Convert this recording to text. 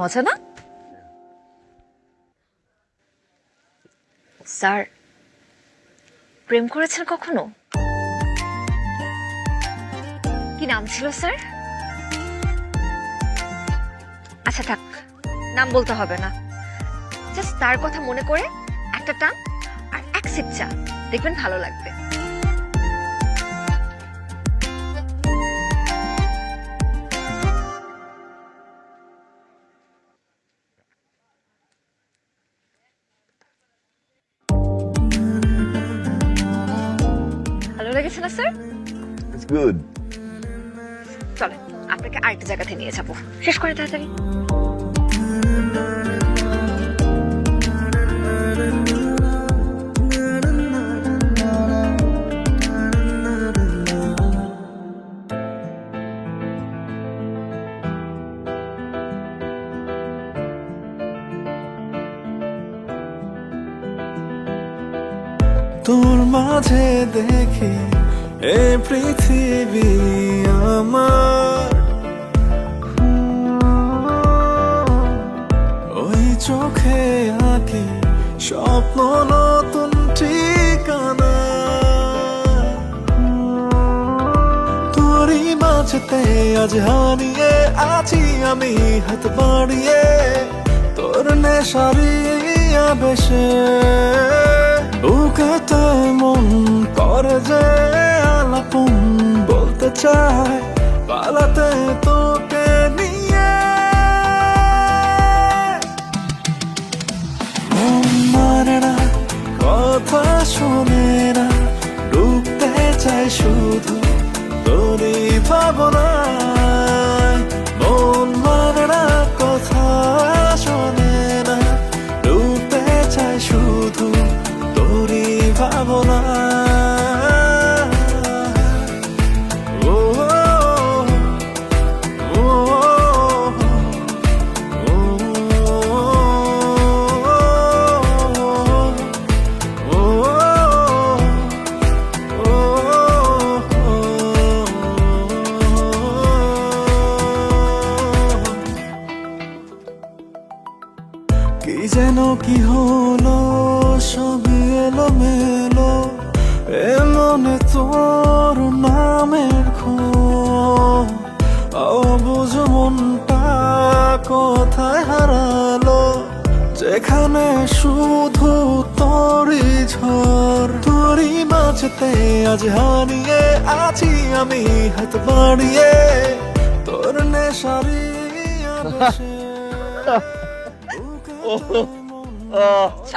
মজা না স্যার, প্রেম করেছেন কখনো? কি নাম ছিল, স্যার? আচ্ছা থাক, নাম বলতে হবে না। জাস্ট তার কথা মনে করে একটা টান আর এক সিপ চা। দেখবেন ভালো লাগবে। লেগেছে না স্যার It's good. চলেন আপনাকে আরেকটা জায়গাতে নিয়ে যাব। শেষ করে তাড়াতাড়ি। তোর মাঝে দেখি এ পৃথিবী আমার। ওই চোখে আঁকি স্বপ্ন নতুন ঠিকানা। তোরই মাঝেতে আজ হারিয়ে আছি আমি, হাত বাড়িয়ে তোর নেশারি আবেশে। বুকেতে মন করে যে চায় পালাতে তোকে নিয়ে। মন কথা শোনে না, ডুবতে চাই শুধু তোরই ভাবনায়। মন শুধু তোরই ভাবনায়। কি যেন, কি হলো, সব এলো মেলো এমনে তোর নামের অবুঝ মনটা কোথায় হারালো? যেখানে শুধু তোরই ঝড়, তোরই মাঝেতে আজ হারিয়ে আছি আমি, হাত বাড়িয়ে। তোর নেশারি আবেশে বুকেতে মন